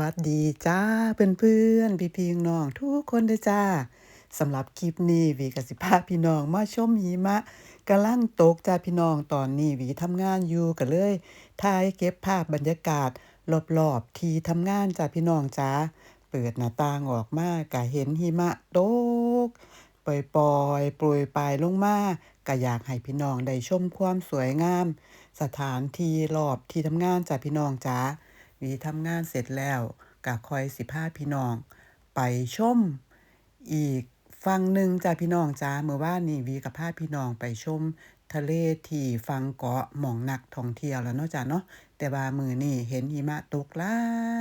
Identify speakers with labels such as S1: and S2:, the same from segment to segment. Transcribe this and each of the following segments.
S1: วัสดีจ้าเพื่อนๆพี่ๆน้องทุกคนเด้อจ้าสำหรับคลิปนี้วีก็สิพาพี่น้องมาชมหิมะกำลังตกจ้าพี่น้องตอนนี้วีทำงานอยู่ก็เลยถ่ายเก็บภาพบรรยากาศรอบๆที่ทำงานจ้าพี่น้องจ้าเปิดหน้าต่างออกมาก็เห็นหิมะตกปล่อยๆโปรยปลายลงมาก็อยากให้พี่น้องได้ชมความสวยงาม สถานที่รอบที่ทำงานจ้าพี่น้องจ้า วีทำงานเสร็จแล้วก็คอยสิพาพี่น้อง ไปชมอีกฝั่งหนึ่งจ้าพี่น้องจ้าเมื่อวานนี้วีกับพาพี่น้องไปชมทะเลที่ฝั่งเกาะหม่องนักท่องเที่ยวแล้วเนาะจ้าเนาะแต่ว่ามือนี่เห็นหิมะตกหลา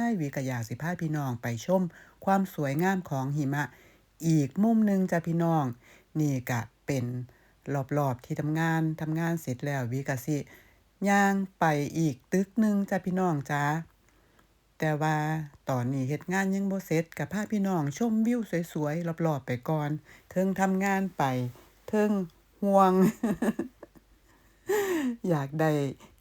S1: ยวีก็อยากสิพาพี่น้องไปชม ความสวยงามของหิมะ อีกมุมหนึ่งจ้าพี่น้อง นี่ก็เป็นรอบๆที่ทำงานทำงานเสร็จแล้ววีก็สิย่างไปอีกตึกหนึ่งจ้าพี่น้องจ้า แต่ว่าตอนนี้เฮ็ดงานยังบ่เสร็จก็พาพี่น้องชมวิวสวยๆรอบๆไปก่อน เทิงทำงานไป เทิงห่วง อยากได้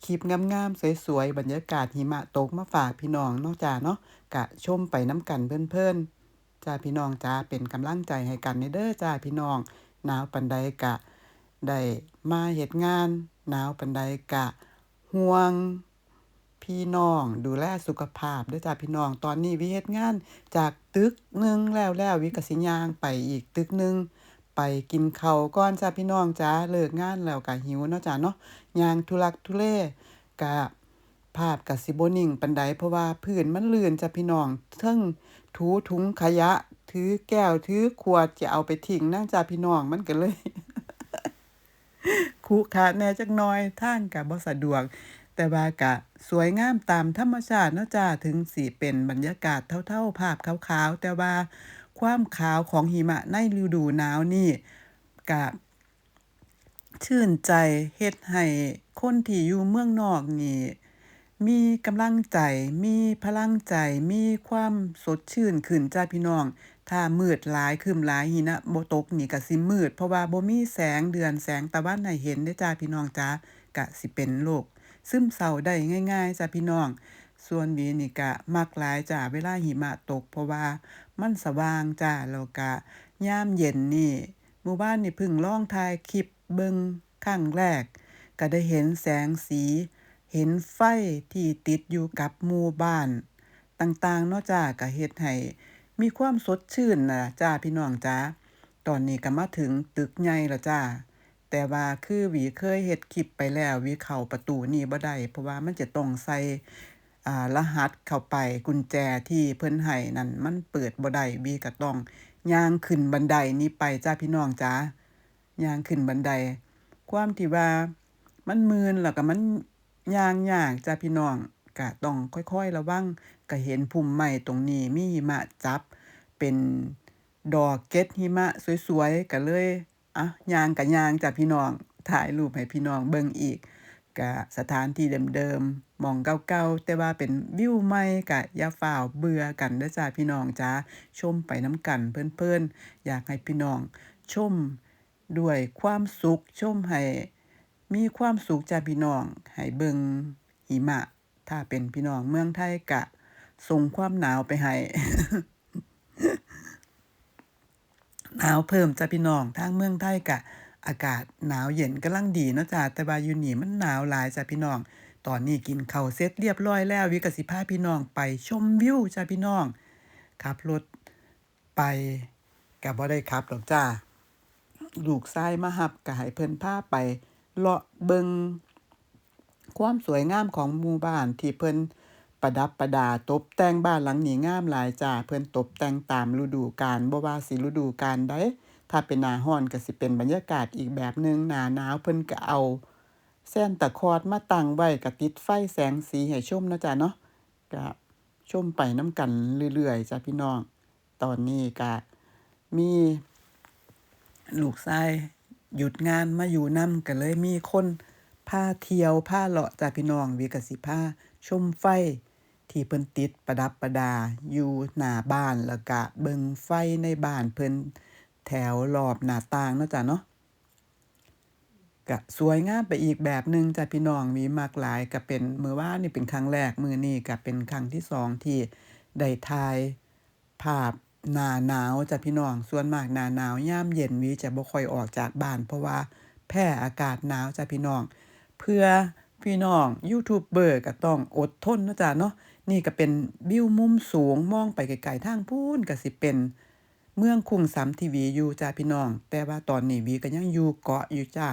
S1: คลิปงามๆสวยๆบรรยากาศหิมะตกมาฝากพี่น้องเนาะจ้าเนาะก็ชมไปน้ำกันเพิ่นๆจ้าพี่น้องจ้าเป็นกำลังใจให้กันในเด้อจ้าพี่น้องหนาวปานใดก็ได้มาเฮ็ดงานหนาวปานใดก็ห่วง พี่น้อง ดูแลสุขภาพด้อจ้าพี่น้องตอนนี้วิเฮ็ดงานจากตึกหนึ่งแล้วแล้ววิกสิยางไปอีกตึกหนึ่งไปกินเขาก่อนจ้าพี่น้องจ้าเลิกงานแล้วก็หิวเนาะจ้าเนาะยางทุลักทุเลก็ภาพก็สิบนิ่งปานใดเพราะว่าพื้นมันลื่นจ้าพี่น้องเทิงถูถุงขยะ ถือแก้วถือขวดจะเอาไปทิ้งนั่งจ้าพี่น้องมันก็เลยคุขะแน่จักน่อยท่างก็บ่สะดวก แต่ว่าก็สวยงามตามธรรมชาติเนาะจ้าถึงสิเป็นบรรยากาศเท่าๆ ภาพขาวๆ แต่ว่าความขาวของหิมะในฤดูหนาวนี่ก็ชื่นใจเฮ็ดให้คนที่อยู่เมืองนอกนี่มีกำลังใจ มีพลังใจ มีความสดชื่นขึ้นจ้าพี่น้อง ถ้ามืดหลายครึ้มหลายหินะบตกนี่ก็สิมืด เพราะว่าบ่มีแสงเดือนแสงตะวันให้เห็นเด้จ้าพี่น้องจ้าก็สิเป็นโรค ซึมเศร้าได้ง่ายๆจ้าพี่น้อง ส่วนวีนี่ก็มักหลายจ้าเวลาหิมะตก เพราะว่ามันสว่างจ้าแล้วก็ยามเย็นนี่เมื่อวานนี่พิ่งล่องถ่ายคลิปเบิงครั้งแรก ก็ได้เห็นแสงสี เห็นไฟที่ติดอยู่กับหมู่บ้าน ต่างๆเนาะจ้าก็เฮ็ดให้มีความสดชื่นน่ะจ้าพี่น้องจ้าตอนนี้ก็มาถึงตึกใหญ่แล้วจ้า แต่ว่าคือหวีเคยเฮ็ดคลิปไปแล้วหวีเข้าประตูนี้บ่ได้เพราะว่ามันจะต้องใส่อ่ารหัสเข้าไปกุญแจที่เพิ่นให้นั่นมันเปิดบ่ได้หวีก็ต้องย่างขึ้นบันไดนี้ไปจ้าพี่น้องจ้าย่างขึ้นบันได ความที่ว่ามันมืนแล้วก็มันย่างยากจ้าพี่น้องก็ต้องค่อยๆระวังก็เห็นพุ่มไม้ตรงนี้มีหิมะจับเป็นดอกเก็ดหิมะสวยๆก็เลย อะยางก็ย่างจ้าพี่น้องถ่ายรูปให้พี่น้องเบิ่งอีกก็สถานที่เดิมๆมองเก่าๆแต่ว่าเป็นวิวใหม่ก็อย่าฟ้าวเบื่อกันเด้อจ้าพี่น้องจ้าชมไปน้ำกันเพลินๆ อยากให้พี่น้อง ชมด้วยความสุขชมให้มีความสุขจ้าพี่น้องให้เบิ่งหิมะ ถ้าเป็นพี่น้องเมืองไทยก็ส่งความหนาวไปให้ หนาวเพิ่มจ้าพี่น้องทางเมืองไทยก็อากาศหนาวเย็นกำลังดีเนาะจ้าแต่ว่าอยู่นี่มันหนาวหลายจ้าพี่น้อง ตอนนี้กินข้าวเสร็จเรียบร้อยแล้ววิกสิพาพี่น้องไปชมวิวจ้าพี่น้องขับรถไปก็บ่ได้ขับดอกจ้าลูกชายมารับก็ให้เพิ่นพาไปเลาะเบิงความสวยงามของหมู่บ้านที่เพิ่น ประดับประดาตกแต่งบ้านหลังนี้งามหลายจ้าเพิ่นตกแต่งตามฤดูกาลบ่ว่าสิฤดูกาลใดถ้าเป็นหน้าร้อนก็สิเป็นบรรยากาศอีกแบบหนึ่งหน้าหนาวเพิ่นก็เอาแซนตาคอสมาตั้งไว้ก็ติดไฟแสงสีให้ชมนะจ้าเนาะก็ชมไปน้ำกันเรื่อยๆจ้าพี่น้อง ตอนนี้ก็มีลูกชายหยุดงานมาอยู่นำก็เลยมีคนพาเที่ยวพาเลาะจ้าพี่น้องวิกสิพาชมไฟ ที่เพิ่นติดประดับประดาอยู่หน้าบ้านแล้วก็เบิ่งไฟในบ้านเพิ่นแถวรอบหน้าต่างเนาะจ้ะเนาะก็สวยงามไปอีกแบบหนึ่งจ้ะพี่น้องมีมากหลายก็เป็นมื้อวานนี่เป็นครั้งแรกมือนี้ก็เป็นครั้งที่สองที่ได้ถ่ายภาพหน้าหนาวจ้ะพี่น้องส่วนมากหน้าหนาวย่ามเย็นหวีจะบ่ค่อยออกจากบ้าน เพราะว่าแพ้อากาศหนาวจ้ะพี่น้อง เพื่อพี่น้องยูทูบเบอร์ก็ต้องอดทนเนาะจ้ะเนาะ นี่ก็เป็นวิวมุมสูงมองไปไกลๆทางพูนก็สิเป็น เมืองคุ้งสำที่หวีอยู่จ้ะพี่น้อง แต่ว่าตอนนี้วีก็ยังอยู่เกาะอยู่จ้ะ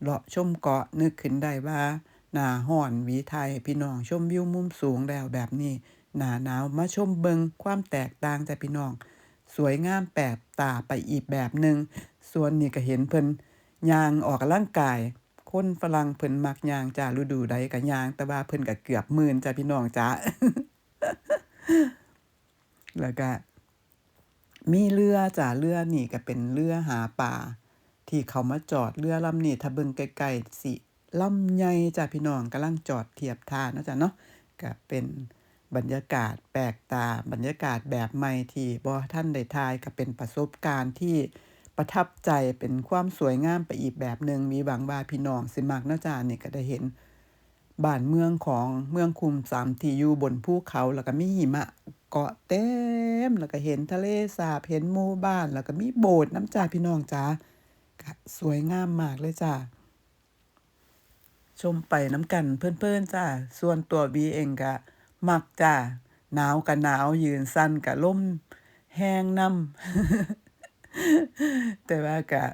S1: เลาะชมเกาะนึกขึ้นได้ว่าหน้าร้อนวีถ่ายพี่น้องชมวิวมุมสูงแล้วแบบนี้หน้าหนาวมาชมเบิงความแตกต่างจ้ะพี่น้อง สวยงามแปลกตาไปอีกแบบหนึ่งส่วนนี้ก็เห็นเพิ่นยางออกกำลังกาย คนฝรั่งเพิ่นมักย่างจ้าฤดูใดก็ย่าง แต่ว่าเพิ่นก็เกือบหมื่นจ้ะพี่น้องจ้าแล้วก็มีเรือจ้ะเรือนี่ก็เป็นเรือหาปลาที่เขามาจอดเรือลำนี้ถ้าเบิ่งไกลๆสิลำใหญ่จ้ะพี่น้องกำลังจอดเทียบท่าเนาะจ้ะเนาะก็เป็นบรรยากาศแปลกตาบรรยากาศแบบใหม่ที่บ่ทันได้ถ่ายก็เป็นประสบการณ์ที่ ประทับใจเป็นความสวยงามไปอีกแบบหนึ่งมีหวังว่าพี่น้องสิมักเนาะจ้ะนี่ก็ได้เห็นบ้านเมืองของเมืองคุมสามที่อยู่บนภูเขาแล้วก็มีหิมะเกาะเต็มแล้วก็เห็นทะเลสาบเห็นหมู่บ้าน แล้วก็มีโบสถ์น้ำจ้าพี่น้องจ้าสวยงามมากเลยจ้าชมไปน้ำกันเพื่อนๆจ้าส่วนตัวบีเองก็มักจ้าหนาวก็หนาวยืนสั่นก็ลมแห้งนำ แต่ว่าก็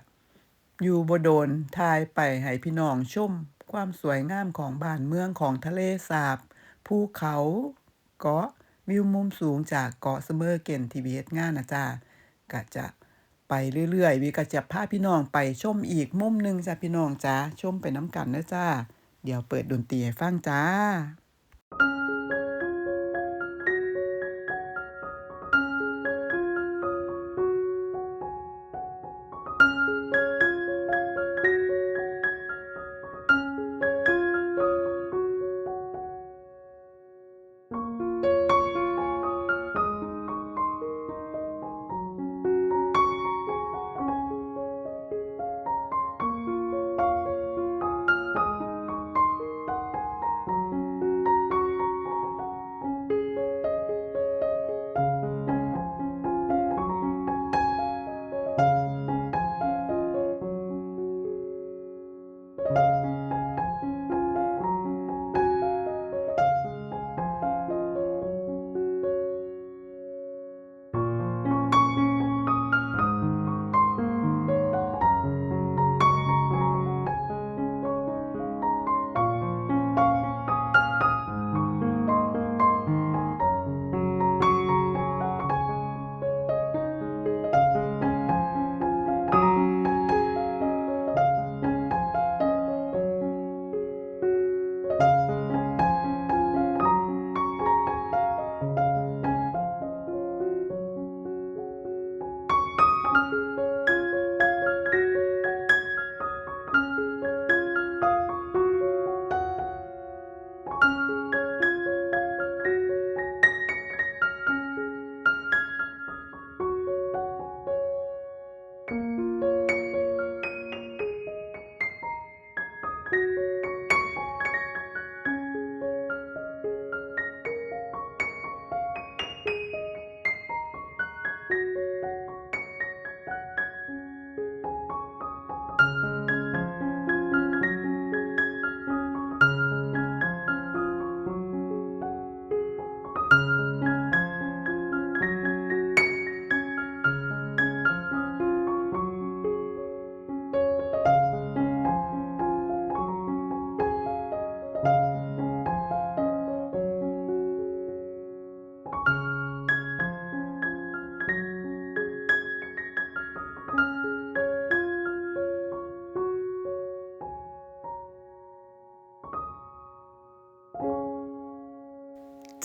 S1: อยู่บโดนถ่ายไปให้พี่น้องชม ความสวยงามของบ้านเมืองของทะเลสาบภูเขาเกาะวิวมุมสูงจากเกาะเสมอเก่นที่วีเฮ็ดงานนะจ้าก็จะไปเรื่อยๆวีก็จะพาพี่น้องไปชมอีกมุมหนึ่งจ้าพี่น้องจ้าชมไปน้ำกันนะจ้าเดี๋ยวเปิดดนตรีให้ฟังจ้า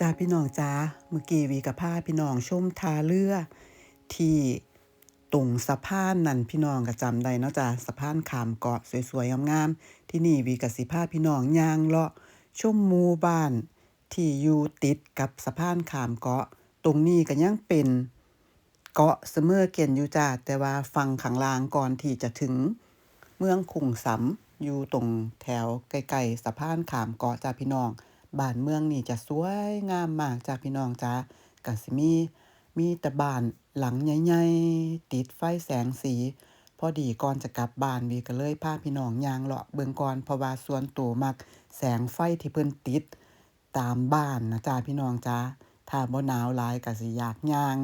S1: จ้าพี่น้องจ้าเมื่อกี้วีกับพาพี่น้องชมทาเรือที่ตรงสะพานนั่นพี่น้องก็จำได้เนาะจ้าสะพานขามเกาะสวยๆงามๆที่นี่วีกับสิพาพี่น้องย่างเลาะชมหมู่บ้านที่อยู่ติดกับสะพานขามเกาะ ตรงนี้ก็ยังเป็นเกาะเสมอเก่นอยู่จ้าแต่ว่าฟังข้างลางก่อนที่จะถึง เมืองคุงสำอยู่ตรงแถวไกลๆสะพานขามเกาะจ้าพี่น้อง บ้านเมืองนี่จะสวยงามมากจ้าพี่น้องจ้าก็สิมี มีแต่บ้านหลังใหญ่ๆติดไฟแสงสี พอดีก่อนจะกลับบ้านวีก็เลยพาพี่น้องยางเลาะเบิ่งก่อนเพราะว่าส่วนตัวมักแสงไฟที่เพิ่นติด ตามบ้านนะจ้าพี่น้องจ๋าถ้าบ่หนาวหลายก็สิอยากยาง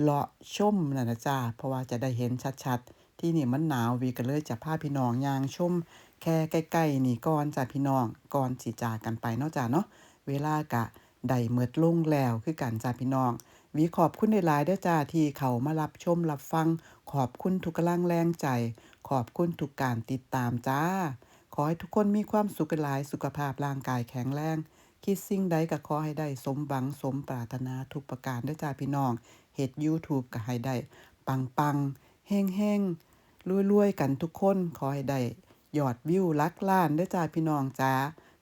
S1: เลาะชมนั่นน่ะจ้าเพราะว่าจะได้เห็นชัดๆ ที่นี่มันหนาววีก็เลยจะพาพี่น้องยางชม แค่ใกล้ๆนี่ก่อนจ้าพี่น้องก่อนสิจากกันไปเนาะจ้าเนาะเวลาก็ได้หมดลงแล้วคือกันจ้าพี่น้องวีขอบคุณในหลายเด้อจ้าที่เข้ามารับชมรับฟัง ขอบคุณทุกกำลังแรงใจ ขอบคุณทุกการติดตามจ้า ขอให้ทุกคนมีความสุขหลายสุขภาพร่างกายแข็งแรง คิดสิ่งใดก็ขอให้ได้สมหวังสมปรารถนาทุกประการเด้อจ้าพี่น้องเฮ็ด YouTube ก็ให้ได้ ปังๆเฮงๆรวยๆ กันทุกคน ขอให้ได้ ยอดวิวลักล้านได้จ้าพี่น้องจ้า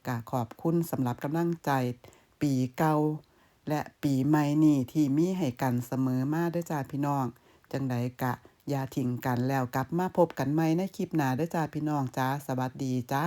S1: กะขอบคุณสำหรับกำลังใจ ปีเก่าและปีใหม่นี่ที่มีให้กันเสมอมาได้จ้าพี่น้อง จังใดกะอย่าทิ้งกันแล้วกลับมาพบกันใหม่ในคลิปหน้าได้จ้าพี่น้องจ้าสวัสดีจ้า